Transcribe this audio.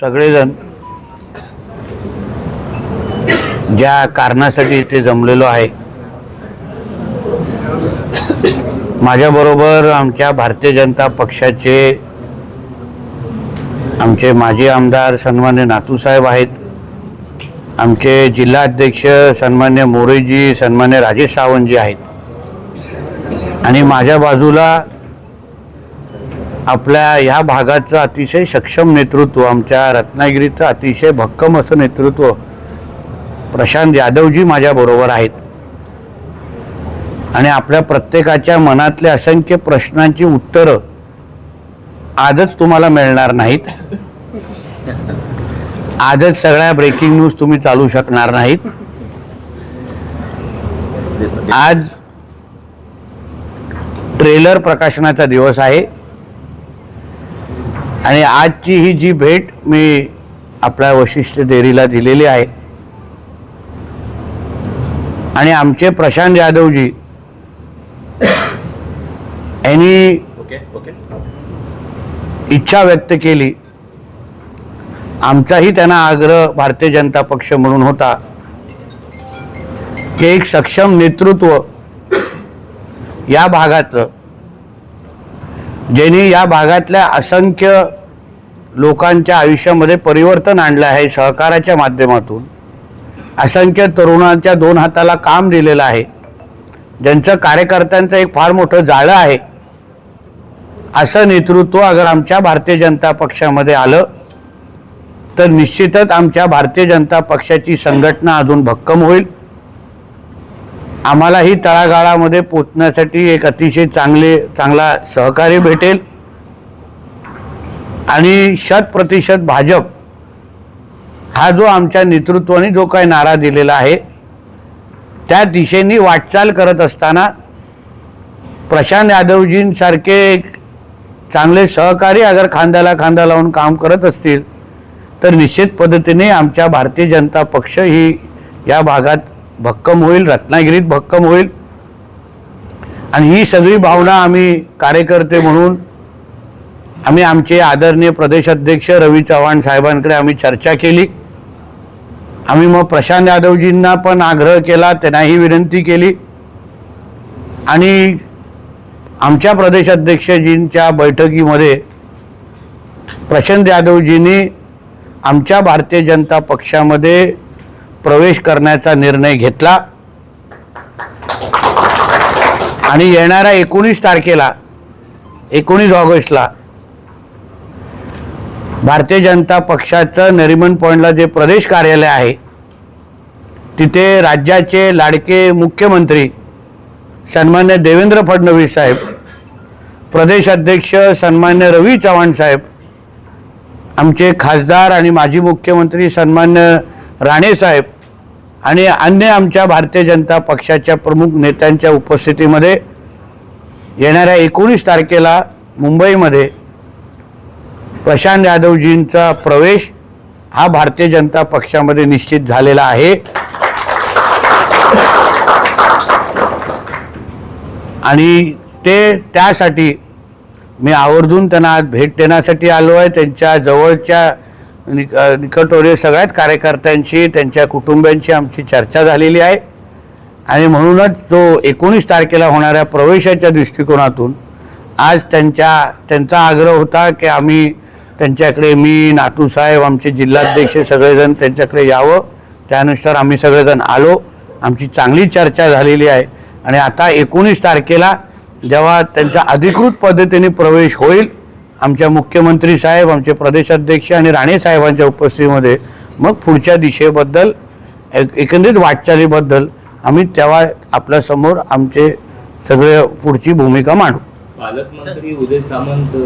सगळेजण ज्या कारणासाठी इथे जमलेलो आहे माझ्याबरोबर आमच्या भारतीय जनता पक्षाचे आमचे माजी आमदार सन्मान्य नातूसाहेब आहेत आमचे जिल्हाध्यक्ष सन्मान्य मोरेजी सन्मान्य राजेश सावंतजी आहेत. आणि माझ्या बाजूला आपल्या ह्या भागाचं अतिशय सक्षम नेतृत्व आमच्या रत्नागिरीचं अतिशय भक्कम असं नेतृत्व प्रशांत यादवजी माझ्याबरोबर आहेत. आणि आपल्या प्रत्येकाच्या मनातल्या असंख्य प्रश्नांची उत्तरं आजच तुम्हाला मिळणार नाहीत. आजच सगळ्या ब्रेकिंग न्यूज तुम्ही चालू शकणार नाहीत. आज ट्रेलर प्रकाशनाचा दिवस आहे. आणि आजची ही जी भेट मी आपल्या वशिष्ठ देरीला दिलेली आहे आणि आमचे प्रशांत यादवजी यांनी इच्छा व्यक्त केली. आमचाही त्यांना आग्रह भारतीय जनता पक्ष म्हणून होता की एक सक्षम नेतृत्व या भागातलं ज्यांनी या भागातल्या असंख्य लोकांच्या आयुष्यामध्ये परिवर्तन आणलं आहे सहकाराच्या माध्यमातून. असंख्य तरुणांच्या दोन हाताला काम दिलेलं आहे. ज्यांचं कार्यकर्त्यांचं एक फार मोठं जाळं आहे. असं नेतृत्व अगर आमच्या भारतीय जनता पक्षामध्ये आलं तर निश्चितच आमच्या भारतीय जनता पक्षाची संघटना अजून भक्कम होईल. आम्हालाही तळागाळामध्ये पोचण्यासाठी एक अतिशय चांगले चांगला सहकार्य भेटेल. आणि शत प्रतिशत भाजप हा जो आमच्या नेतृत्वाने जो काही नारा दिलेला आहे त्या दिशेने वाटचाल करत असताना प्रशांत यादवजींसारखे एक चांगले सहकारी अगर खांद्याला खांदा लावून काम करत असतील तर निश्चित पद्धतीने आमच्या भारतीय जनता पक्ष ही या भागात भक्कम होईल रत्नागिरीत भक्कम होईल. आणि ही सगळी भावना आम्ही कार्यकर्ते म्हणून आम्ही आमचे आदरणीय प्रदेश अध्यक्ष रवी चव्हाण साहेबांकडे आम्ही चर्चा केली. आम्ही मग प्रशांत यादवजींना पण आग्रह केला त्यांनाही विनंती केली. आणि आमच्या प्रदेश अध्यक्षजींच्या बैठकीमध्ये प्रशांत यादवजींनी आमच्या भारतीय जनता पक्षामध्ये प्रवेश करण्याचा निर्णय घेतला. आणि येणाऱ्या एकोणीस तारखेला एकोणीस ऑगस्टला भारतीय जनता पक्षाचं नरिमन पॉईंटला जे प्रदेश कार्यालय आहे तिथे राज्याचे लाडके मुख्यमंत्री सन्मान्य देवेंद्र फडणवीस साहेब प्रदेश अध्यक्ष सन्मान्य रवी चव्हाण साहेब आमचे खासदार आणि माजी मुख्यमंत्री सन्मान्य राणे साहेब आणि अन्य आमच्या भारतीय जनता पक्षाच्या प्रमुख नेत्यांच्या उपस्थितीमध्ये येणाऱ्या एकोणीस तारखेला मुंबईमध्ये प्रशांत यादवजींचा प्रवेश हा भारतीय जनता पक्षामध्ये निश्चित झालेला आहे. आणि ते त्यासाठी मी आवर्जून त्यांना आज भेट देण्यासाठी आलो आहे. त्यांच्या जवळच्या निक निकटवर्तीय सगळ्याच कार्यकर्त्यांशी त्यांच्या कुटुंबियांशी आमची चर्चा झालेली आहे. आणि म्हणूनच जो एकोणीस तारखेला होणाऱ्या प्रवेशाच्या दृष्टिकोनातून आज त्यांच्या त्यांचा आग्रह होता की आम्ही त्यांच्याकडे मी नातूसाहेब आमचे जिल्हाध्यक्ष सगळेजण त्यांच्याकडे यावं. त्यानुसार आम्ही सगळेजण आलो. आमची चांगली चर्चा झालेली आहे. आणि आता एकोणीस तारखेला जेव्हा त्यांचा अधिकृत पद्धतीने प्रवेश होईल आमच्या मुख्यमंत्री साहेब आमचे प्रदेशाध्यक्ष आणि राणे साहेबांच्या उपस्थितीमध्ये मग पुढच्या दिशेबद्दल एक एकंदरीत वाटचालीबद्दल आम्ही तेव्हा आपल्यासमोर आमचे सगळे पुढची भूमिका मांडू. पालकमंत्री उदय सामंत